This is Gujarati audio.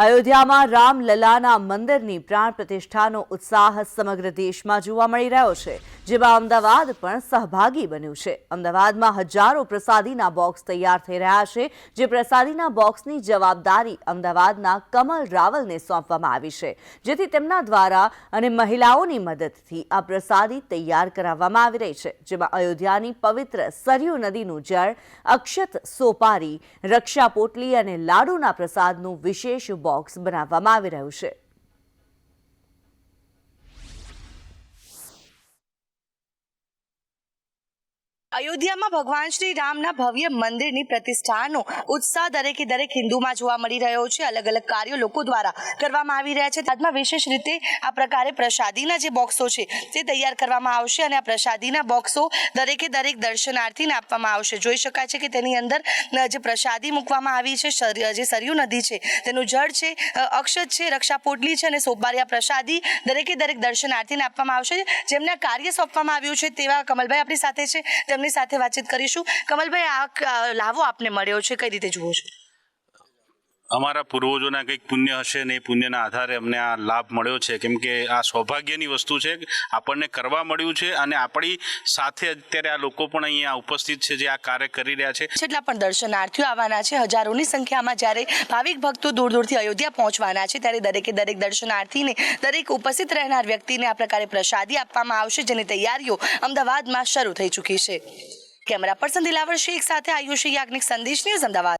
અયોધ્યામાં રામલલાના મંદિરની પ્રાણ પ્રતિષ્ઠાનો ઉત્સાહ સમગ્ર દેશમાં જોવા મળી રહ્યો છે, જેમાં અમદાવાદ પણ સહભાગી બન્યું છે. અમદાવાદમાં હજારો પ્રસાદીના બોક્સ તૈયાર થઈ રહ્યા છે, જે પ્રસાદીના બોક્સની જવાબદારી અમદાવાદના કમલ રાવલને સોંપવામાં આવી છે. જેથી તેમના દ્વારા અને મહિલાઓની મદદથી આ પ્રસાદી તૈયાર કરાવવામાં આવી રહી છે, જેમાં અયોધ્યાની પવિત્ર સરયુ નદીનું જળ, અક્ષત સોપારી રક્ષા પોટલી અને લાડુના પ્રસાદનું વિશેષ બોક્સ બનાવવામાં આવી રહ્યું છે. અયોધ્યામાં ભગવાન શ્રી રામના ભવ્ય મંદિરની પ્રતિષ્ઠાનો ઉત્સાહ દરેકે દરેક હિન્દુમાં જોવા મળી રહ્યો છે. અલગ અલગ કાર્યો લોકો દ્વારા કરવામાં આવી રહ્યા છે. આજમાં વિશેષ રીતે આ પ્રકારે પ્રસાદીના જે બોક્સો છે તે તૈયાર કરવામાં આવશે અને આ પ્રસાદીના બોક્સો દરેકે દરેક દર્શનાર્થીને આપવામાં આવશે. જોઈ શકાય છે કે તેની અંદર જે પ્રસાદી મૂકવામાં આવી છે જે સરયુ નદી છે, તેનું જળ છે અક્ષત છે રક્ષા પોટલી છે અને સોપારીયા પ્રસાદી દરેકે દરેક દર્શનાર્થીને આપવામાં આવશે. જેમને કાર્ય સોંપવામાં આવ્યું છે તેવા કમલભાઈ આપણી સાથે છે. તેમની સાથે વાતચીત કરીશું. કમલભાઈ આ લાવો આપને મળ્યો છે કઈ રીતે જુઓ છો? અમારા પૂર્વજોના કંઈક પુણ્ય હશે ને એ પુણ્યના આધારે અમને આ લાભ મળ્યો છે. કેમ કે આ સૌભાગ્યની વસ્તુ છે આપણને કરવા મળ્યું છે અને આપણી સાથે અત્યારે આ લોકો પણ અહીંયા ઉપસ્થિત છે જે આ કાર્ય કરી રહ્યા છે. જેટલા પણ દર્શનાર્થીઓ આવવાના છે. હજારોની સંખ્યામાં જ્યારે ભાવિક ભક્તો દૂર દૂરથી અયોધ્યા પહોંચવાના છે, ત્યારે દરેકે દરેક દર્શનાર્થીને, દરેક ઉપસ્થિત રહેનાર વ્યક્તિને આ પ્રકારે પ્રસાદી આપવામાં આવશે, જેની તૈયારીઓ અમદાવાદમાં શરૂ થઈ ચૂકી છે. કેમેરા પર્સન દિલાવર શેખ સાથે આયુષી યાજ્ઞિક સંદેશ ન્યૂઝ અમદાવાદ.